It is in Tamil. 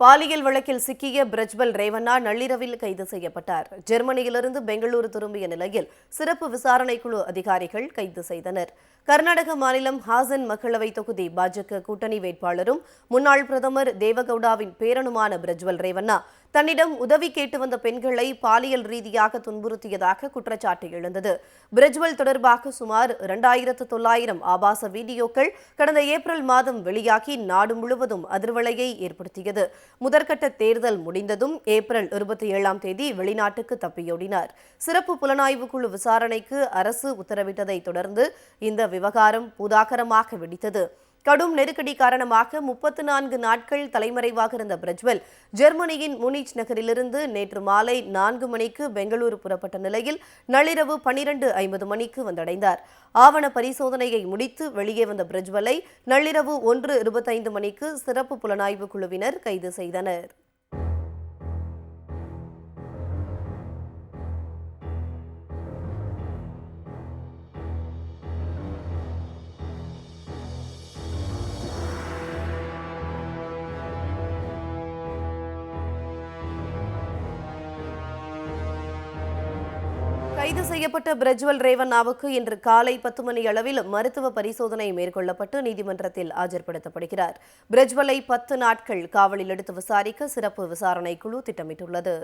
பாலியல் வழக்கில் சிக்கிய பிரஜ்வல் ரேவண்ணா நள்ளிரவில் கைது செய்யப்பட்டார். ஜெர்மனியிலிருந்து பெங்களூரு திரும்பிய நிலையில் சிறப்பு விசாரணை குழு அதிகாரிகள் கைது செய்தனர். கர்நாடக மாநிலம் ஹாசன் மக்களவை தொகுதி பாஜக கூட்டணி வேட்பாளரும் முன்னாள் பிரதமர் தேவகவுடாவின் பேரனுமான பிரஜ்வல் ரேவண்ணா தன்னிடம் உதவி கேட்டு வந்த பெண்களை பாலியல் ரீதியாக துன்புறுத்தியதாக குற்றச்சாட்டு எழுந்தது. பிரஜ்வல் தொடர்பாக சுமார் இரண்டாயிரத்து தொள்ளாயிரம் ஆபாச வீடியோக்கள் கடந்த ஏப்ரல் மாதம் வெளியாகி நாடு முழுவதும் அதிர்வலையை ஏற்படுத்தியது. முதற்கட்ட தேர்தல் முடிந்ததும் ஏப்ரல் இருபத்தி ஏழாம் தேதி வெளிநாட்டுக்கு தப்பியோடினார். சிறப்பு புலனாய்வு குழு விசாரணைக்கு அரசு உத்தரவிட்டதை தொடர்ந்து இந்த விவகாரம் பூதாகரமாக வெடித்தது. கடும் நெருக்கடி காரணமாக முப்பத்து நான்கு நாட்கள் தலைமறைவாக இருந்த பிரஜ்வல் ஜெர்மனியின் முனிச் நகரிலிருந்து நேற்று மாலை நான்கு மணிக்கு பெங்களூரு புறப்பட்ட நிலையில் நள்ளிரவு பனிரெண்டு ஐம்பது மணிக்கு வந்தடைந்தார். ஆவண பரிசோதனையை முடித்து வெளியே வந்த பிரஜ்வலை நள்ளிரவு ஒன்று இருபத்தைந்து மணிக்கு சிறப்பு புலனாய்வு குழுவினர் கைது செய்தனர். கைது செய்யப்பட்ட பிரஜ்வல் ரேவண்ணாவுக்கு இன்று காலை பத்து மணி அளவில் மருத்துவ பரிசோதனை மேற்கொள்ளப்பட்டு நீதிமன்றத்தில் ஆஜர்படுத்தப்படுகிறார். பிரஜ்வலை பத்து நாட்கள் காவலில் எடுத்து விசாரிக்க சிறப்பு விசாரணை குழு திட்டமிட்டுள்ளது.